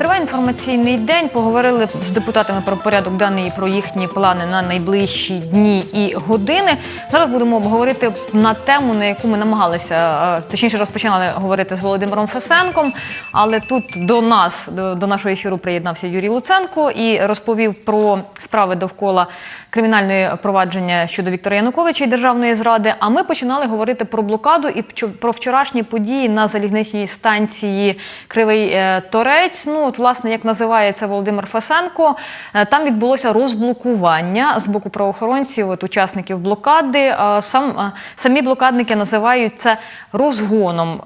Триває інформаційний день. Поговорили з депутатами про порядок денний і про їхні плани на найближчі дні і години. Зараз будемо обговорити на тему, на яку ми намагалися, е, точніше розпочинали говорити з Володимиром Фесенком. Але тут до нас, до, до нашого ефіру, приєднався Юрій Луценко і розповів про справи довкола кримінальної провадження щодо Віктора Януковича і державної зради. А ми починали говорити про блокаду і про вчорашні події на залізничній станції Кривий е, Торець. Ну, от, власне, як називається Володимир Фесенко, е, там відбулося розблокування з боку правоохоронців, от, учасників блокади. Е, Сам, е, самі блокадники називають це розгоном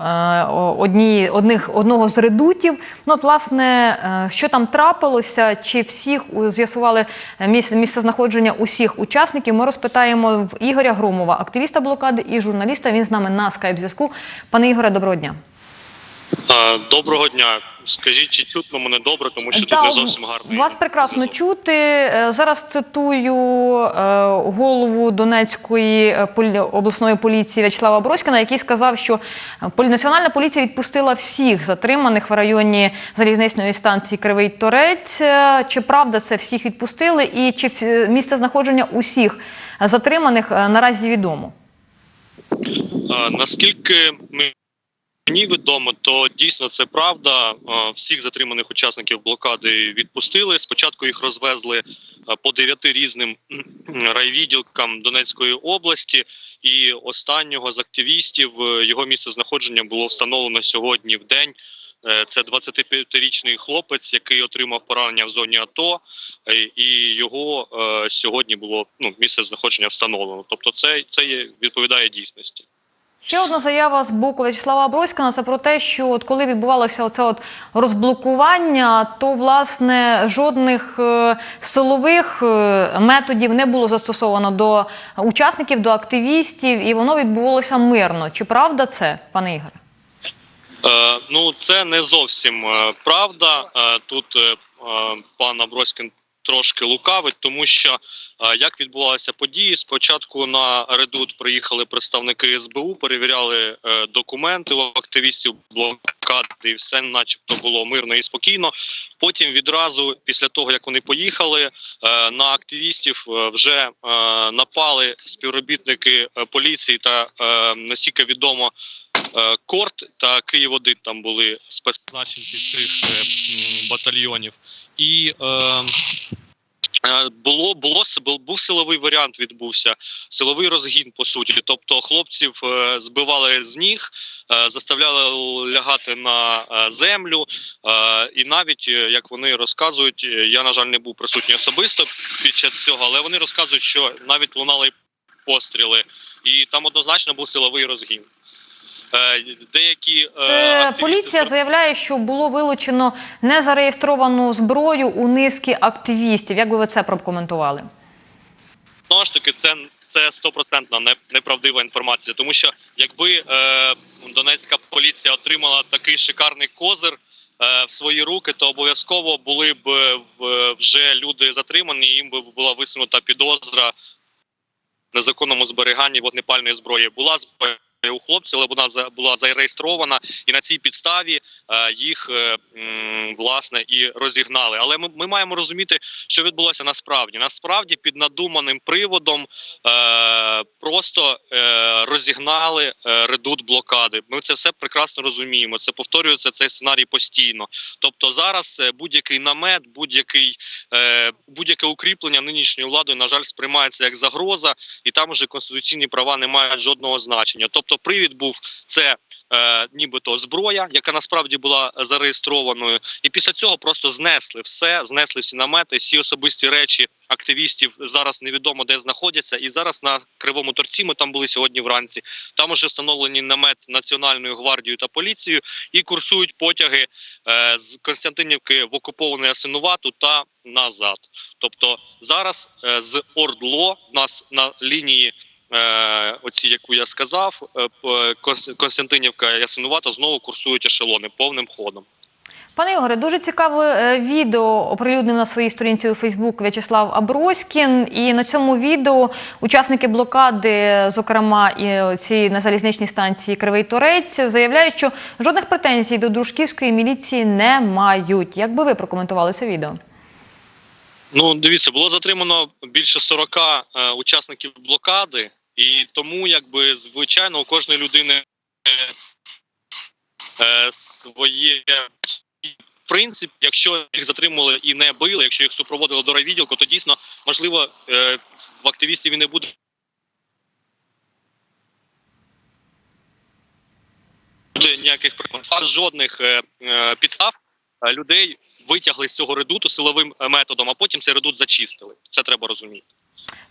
одні, одних, одного з редутів. Ну, от, власне, що там трапилося, чи всіх з'ясували місце, місце знаходження усіх учасників, ми розпитаємо в Ігоря Громова, активіста блокади і журналіста. Він з нами на скайп-зв'язку. Пане Ігоре, доброго дня. Доброго дня. Скажіть, чи чутно мене добре, тому що тут не зовсім гарно. Вас прекрасно чути. Е, Зараз цитую е, голову Донецької е, обласної поліції В'ячеслава Броськіна, який сказав, що Національна поліція відпустила всіх затриманих в районі залізничної станції Кривий Торець. Чи правда це всіх відпустили, і чи місце знаходження усіх затриманих наразі відомо? Наскільки мені відомо, то дійсно це правда. Всіх затриманих учасників блокади відпустили. Спочатку їх розвезли по дев'яти різним райвідділкам Донецької області. І останнього з активістів е, його місце знаходження було встановлено сьогодні в день. Е, Це 25-річний хлопець, який отримав поранення в зоні АТО, е, і його е, сьогодні було ну місце знаходження встановлено. Тобто, це, це є, відповідає дійсності. Ще одна заява з боку В'ячеслава Аброськана це про те, що от коли відбувалося оце от розблокування, то власне жодних е, силових е, методів не було застосовано до учасників, до активістів, і воно відбувалося мирно. Чи правда це, пане Ігоре? Е, ну, це не зовсім правда. Тут е, пан Аброськін трошки лукавить, тому що як відбувалися події, спочатку на редут приїхали представники СБУ, перевіряли е, документи у активістів блокади, і все, начебто, було мирно і спокійно. Потім відразу, після того як вони поїхали, е, на активістів е, вже напали співробітники поліції та наскільки відомо. Корт та Київ 1 там були спецпризначенці цих батальйонів, і е, було було с- бу- був силовий варіант. Відбувся силовий розгін по суті. Тобто хлопців е, збивали з ніг, е, заставляли лягати на е, землю. Е, і навіть е, як вони розказують, е, я на жаль не був присутній особисто під час цього, але вони розказують, що навіть лунали постріли, і там однозначно був силовий розгін. Е, Деякі е, Е, Поліція заявляє, що було вилучено незареєстровану зброю у низки активістів. Як би ви це прокоментували? знову ж таки, це це стопроцентна неправдива інформація, тому що якби е, Донецька поліція отримала такий шикарний козир е, в свої руки, то обов'язково були б е, вже люди затримані, їм би була висунута підозра в незаконному зберіганні вогнепальної зброї. Була зброя у хлопців, але вона була зареєстрована, і на цій підставі е, їх е, власне і розігнали. Але ми, ми маємо розуміти, що відбулося насправді. Насправді під надуманим приводом е, просто е, розігнали е, редут блокади. Ми це все прекрасно розуміємо. Це повторюється цей сценарій постійно. Тобто зараз е, будь-який намет, будь-який е, будь-яке укріплення нинішньою владою, на жаль, сприймається як загроза, і там уже конституційні права не мають жодного значення. Тобто, привід був це. Е, нібито зброя, яка насправді була зареєстрованою, і після цього просто знесли все, знесли всі намети, всі особисті речі активістів зараз невідомо де знаходяться. І зараз на кривому торці ми там були сьогодні вранці. Там уже встановлені намет Національною гвардією та поліцією і курсують потяги е, з Константинівки в окупований Асинувату та назад. Тобто зараз е, з Ордло нас на лінії. Е, оці, яку я сказав, е, Константинівка Ясинувата знову курсують ешелони повним ходом. Пане Ігоре, дуже цікаве е, відео оприлюднив на своїй сторінці у Фейсбук В'ячеслав Аброськін. І на цьому відео учасники блокади, зокрема і ці на залізничній станції Кривий Торець, заявляють, що жодних претензій до дружківської міліції не мають. Як би ви прокоментували це відео? Ну, дивіться, було затримано більше 40 е, учасників блокади, і тому, якби, звичайно, у кожної людини е, своє принцип. Якщо їх затримували і не били, якщо їх супроводили до райвідділку, то дійсно можливо е, в активістів і не буде. ніяких жодних е, е, підстав людей витягли з цього редуту силовим методом, а потім цей редут зачистили. Це треба розуміти.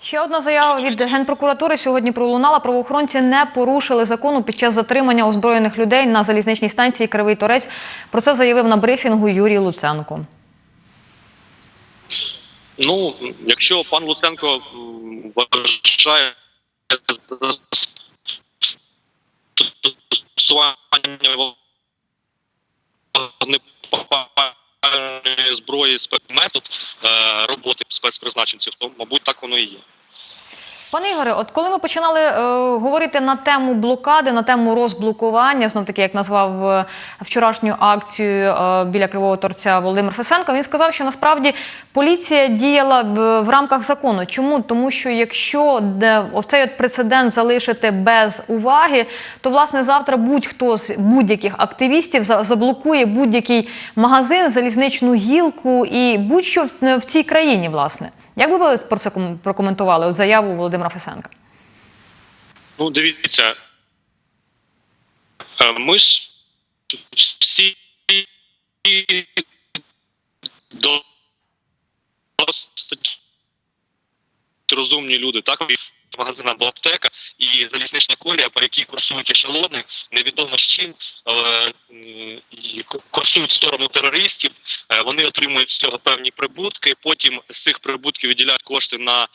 Ще одна заява від генпрокуратури сьогодні пролунала. Правоохоронці не порушили закону під час затримання озброєних людей на залізничній станції Кривий Торець. Про це заявив на брифінгу Юрій Луценко. Ну, якщо пан Луценко вважає застосування зброї спецметод е, роботи спецпризначенців, то мабуть так воно і є. Пане Ігоре, от коли ми починали е, говорити на тему блокади, на тему розблокування, знов таки, як назвав е, вчорашню акцію е, біля Кривого Торця Володимир Фесенко, він сказав, що насправді поліція діяла в, в рамках закону. Чому? Тому що якщо де, оцей от прецедент залишити без уваги, то власне завтра будь-хто з будь-яких активістів за- заблокує будь-який магазин, залізничну гілку і будь-що в, в цій країні, власне. Як би ви про це прокоментували от заяву Володимира Фесенка? Ну, дивіться, е, ми ж всі досить розумні люди, так магазин або аптека і залізнична колія, по якій курсують ешелони, невідомо з чим курсують в сторону терористів. Е, Вони отримують з цього певні прибутки. Потім з цих прибутків виділяють кошти на е,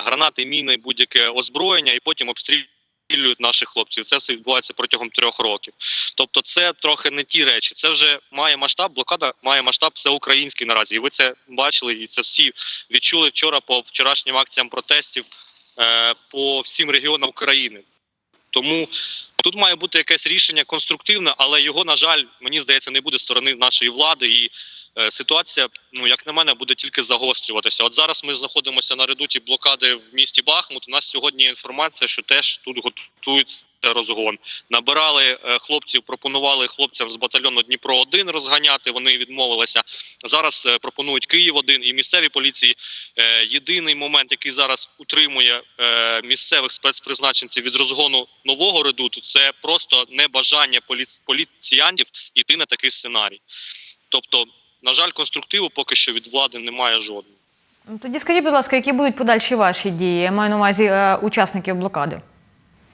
гранати, міни, будь-яке озброєння, і потім обстрілюють наших хлопців. Це все відбувається протягом трьох років. Тобто, це трохи не ті речі. Це вже має масштаб. Блокада має масштаб всеукраїнський наразі. І ви це бачили, і це всі відчули вчора по вчорашнім акціям протестів по всім регіонам України. Тому тут має бути якесь рішення конструктивне, але його, на жаль, мені здається, не буде сторони нашої влади. І е, ситуація, ну як на мене, буде тільки загострюватися. От зараз ми знаходимося на редуті блокади в місті Бахмут. У нас сьогодні є інформація, що теж тут готується розгон. Набирали е, хлопців, пропонували хлопцям з батальйону Дніпро 1 розганяти. Вони відмовилися. Зараз е, пропонують Київ 1 і місцеві поліції. Е, єдиний момент, який зараз утримує е, місцевих спецпризначенців від розгону нового редуту, це просто небажання полі... поліціянтів йти на такий сценарій. Тобто, на жаль, конструктиву поки що від влади немає жодного. Ну, Тоді скажіть, будь ласка, які будуть подальші ваші дії? Я маю на увазі е, учасників блокади.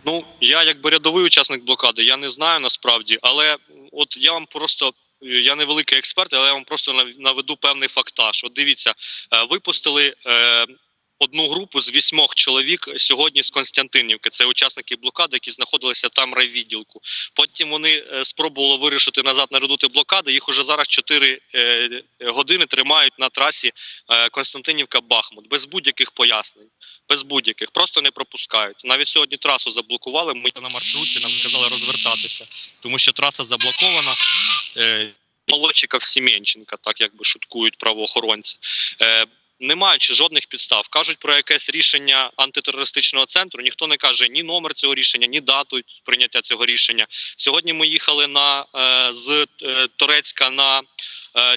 Ну я якби рядовий учасник блокади, я не знаю насправді, але от я вам просто. Я не великий експерт, але я вам просто наведу певний фактаж. От дивіться, е, випустили е, одну групу з вісьмох чоловік сьогодні з Константинівки. Це учасники блокади, які знаходилися там райвідділку. Потім вони е, спробували вирішити назад наредути блокади. Їх уже зараз 4 е, години тримають на трасі е, Константинівка-Бахмут без будь-яких пояснень. Без будь-яких просто не пропускають. Навіть сьогодні трасу заблокували. Ми на маршруті нам сказали розвертатися, тому що траса заблокована. Молодчиков Сім'янченка, так якби шуткують правоохоронці. Не маючи жодних підстав, кажуть про якесь рішення антитерористичного центру. Ніхто не каже ні номер цього рішення, ні дату прийняття цього рішення. Сьогодні ми їхали на е, з е, Торецька на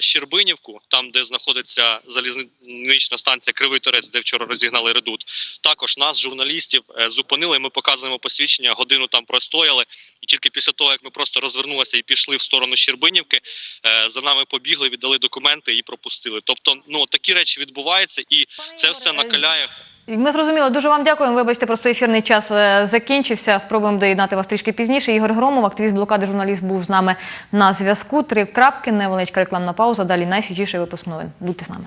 Щербинівку, там де знаходиться залізнична станція Кривий Торець, де вчора розігнали редут. Також нас, журналістів, е, зупинили. Ми показуємо посвідчення, годину там простояли, і тільки після того, як ми просто розвернулися і пішли в сторону Щербинівки, е, за нами побігли, віддали документи і пропустили. Тобто, ну такі речі відбуваються, і це все накаляє. Ми зрозуміли. Дуже вам дякуємо. Вибачте, просто ефірний час е, закінчився. Спробуємо доєднати вас трішки пізніше. Ігор Громов, активіст блокади, журналіст, був з нами на зв'язку. Три крапки, невеличка рекламна пауза. Далі найсвіжіший випуск новин. Будьте з нами.